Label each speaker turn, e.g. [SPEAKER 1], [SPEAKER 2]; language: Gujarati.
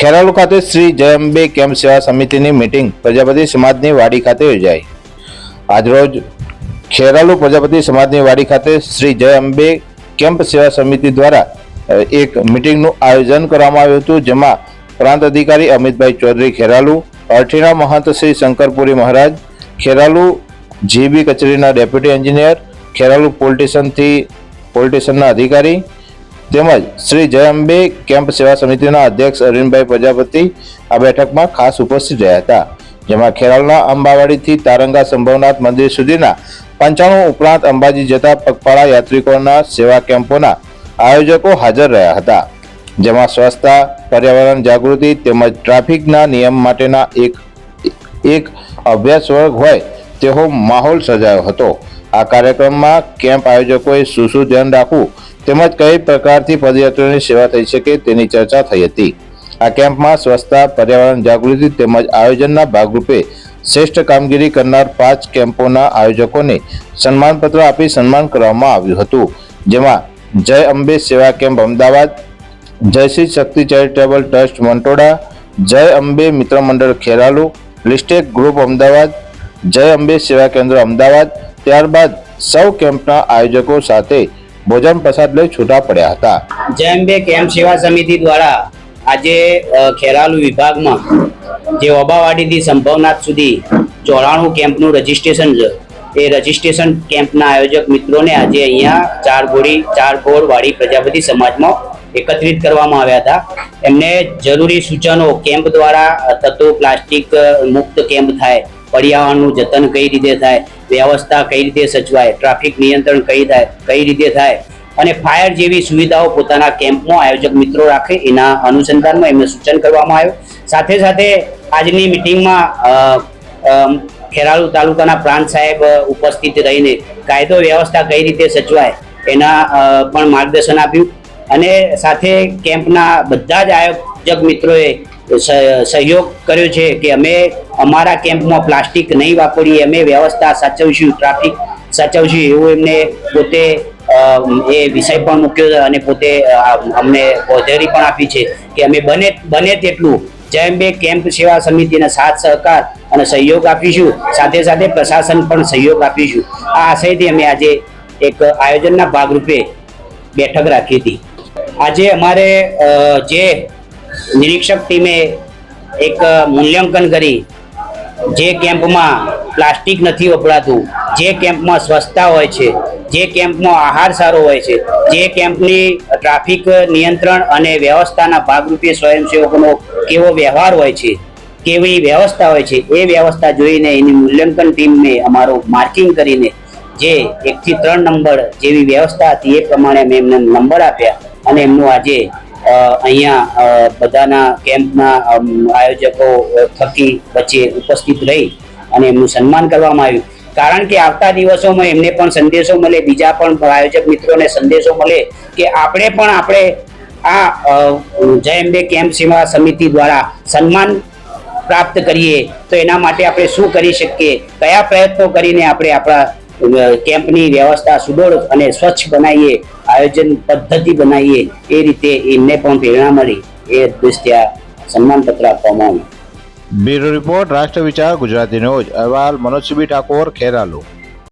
[SPEAKER 1] ખેરાલુ ખાતે શ્રી જયંબે કેમ્પ સેવા સમિતિની મિટિંગ પ્રજાપતિ સમાજની વાડી ખાતે યોજાઈ. આજરોજ ખેરાલુ પ્રજાપતિ સમાજની વાડી ખાતે શ્રી જય અંબે કેમ્પ સેવા સમિતિ દ્વારા એક મિટિંગનું આયોજન કરવામાં આવ્યું હતું, જેમાં પ્રાંત અધિકારી અમિતભાઈ ચૌધરી ખેરાલુ, અર્ઠીના મહંત શ્રી શંકરપુરી મહારાજ, ખેરાલુ જીબી કચેરીના ડેપ્યુટી એન્જિનિયર, ખેરાલુ પોલિટિશનથી, પોલિટિશનના અધિકારી તેમજ શ્રી જય કેમ્પ સેવા સમિતિના અધ્યક્ષ અરવિંદભાઈ પ્રજાપતિ આ બેઠકમાં ખાસ ઉપસ્થિત રહ્યા હતા, જેમાં ખેરાલના અંબાવાડીથી તારંગા સંભવનાથ મંદિર સુધીના પંચાણું ઉપરાંત અંબાજી જતા પગપાળા યાત્રિકોના સેવા કેમ્પોના આયોજકો હાજર રહ્યા હતા, જેમાં સ્વચ્છતા, પર્યાવરણ જાગૃતિ તેમજ ટ્રાફિકના નિયમ માટેના એક એક અભ્યાસ વર્ગ હોય તેવો માહોલ સર્જાયો હતો. આ કાર્યક્રમમાં કેમ્પ આયોજકોએ શું શું ધ્યાન રાખવું તેમજ કઈ પ્રકારથી પદયાત્રીઓની સેવા થઈ શકે તેની ચર્ચા થઈ હતી. આ કેમ્પમાં સ્વચ્છતા, પર્યાવરણ જાગૃતિ તેમજ આયોજનના ભાગરૂપે શ્રેષ્ઠ કામગીરી કરનાર પાંચ કેમ્પોના આયોજકોને સન્માનપત્ર આપી સન્માન કરવામાં આવ્યું હતું. જેમાં Jai Ambe Seva camp Ahmedabad Jayshree Shakti charitable trust Mantoda Jai Ambe Mitra મંડળ ખેરાલુ, લિસ્ટેક ગ્રુપ અમદાવાદ, જય અંબે સેવા કેન્દ્ર અમદાવાદ ત્યારબાદ સૌ કેમ્પના આયોજકો સાથે ભોજન પ્રસાદ લઈ છૂટા પડ્યા હતા.
[SPEAKER 2] જયંબે કેમ્પ સેવા સમિતિ દ્વારા આજે ખેરાલુ વિભાગમાં જે ઓબાવાડીથી સંભવનાથ સુધી ચોરાણું કેમ્પનું રજીસ્ટ્રેશન એ રજીસ્ટ્રેશન કેમ્પના આયોજક મિત્રોને આજે અહીંયા ચાર ગોળી, ચાર ગોળ વાળી પ્રજાપતિ સમાજમાં એકત્રિત કરવામાં આવ્યા હતા. એમને જરૂરી સૂચનો કેમ્પ દ્વારા થતો પ્લાસ્ટિક મુક્ત કેમ્પ થાય પર્યાવરણનું જતન કઈ રીતે થાય, વ્યવસ્થા કઈ રીતે સચવાય ટ્રાફિક નિયંત્રણ કઈ થાય, કઈ રીતે થાય, અને ફાયર જેવી સુવિધાઓ પોતાના કેમ્પમાં આયોજક મિત્રો રાખે એના અનુસંધાનમાં એમને સૂચન કરવામાં આવ્યું. સાથે સાથે આજની મિટિંગમાં ખેરાલુ તાલુકાના પ્રાંત સાહેબ ઉપસ્થિત રહીને કાયદો વ્યવસ્થા કઈ રીતે સચવાય એના પણ માર્ગદર્શન આપ્યું. અને સાથે કેમ્પના બધા જ આયોજક મિત્રોએ સહયોગ કર્યો છે કે અમે અમારા કેમ્પમાં પ્લાસ્ટિક નહીં વાપરીએ, અમે વ્યવસ્થા સાચવીશું, ટ્રાફિક સાચવશું એવું એમને પોતે એ વિષય પણ મૂક્યો અને પોતે અમને હોજરી પણ આપી છે કે અમે બને બને તેટલું જયંબે કેમ્પ સેવા સમિતિને સાથ સહકાર અને સહયોગ આપીશું, સાથે સાથે પ્રશાસન પણ સહયોગ આપીશું. આ આશયથી અમે આજે એક આયોજનના ભાગરૂપે બેઠક રાખી હતી. આજે અમારે જે નિરીક્ષક ટીમે એક મૂલ્યાંકન કરી. જે કેમ્પમાં પ્લાસ્ટિક નથી વપરાતું, જે કેમ્પમાં સ્વચ્છતા હોય છે, જે કેમ્પમાં આહાર સારો હોય છે, જે કેમ્પની ટ્રાફિક નિયંત્રણ અને વ્યવસ્થાના ભાગરૂપે સ્વયંસેવકોનો કેવો વ્યવહાર હોય છે, કેવી વ્યવસ્થા હોય છે, એ વ્યવસ્થા જોઈને એની મૂલ્યાંકન ટીમને અમારું માર્કિંગ કરીને જે એકથી ત્રણ નંબર જેવી વ્યવસ્થા હતી એ પ્રમાણે અમે એમને નંબર આપ્યા અને એમનું આજે અહીંયા બધાના કેમ્પના આયોજકો થકી વચ્ચે ઉપસ્થિત રહી અને એમનું સન્માન કરવામાં આવ્યું. કારણ કે આવતા દિવસોમાં એમને પણ સંદેશો મળે, બીજા પણ આયોજક મિત્રોને સંદેશો મળે કે આપણે પણ આપણે આ જય અંબે કેમ્પ સેવા સમિતિ દ્વારા સન્માન પ્રાપ્ત કરીએ, તો એના માટે આપણે શું કરી શકીએ? કયા પ્રયત્નો કરીને આપણે આપણા કેમ્પની વ્યવસ્થા સુદોળ અને સ્વચ્છ બનાવીએ? આયોજન પદ્ધતિ બનાવીએ એ રીતે એમને પણ પ્રેરણા મળી. એ દ્રષ્ટિએ સન્માનપત્ર આપવામાં આવ્યું.
[SPEAKER 1] બ્યુરો રિપોર્ટ રાષ્ટ્ર વિચાર ગુજરાતી ન્યૂઝ. અહેવાલ, મનોજસિંહ ઠાકોર, ખેરાલુ.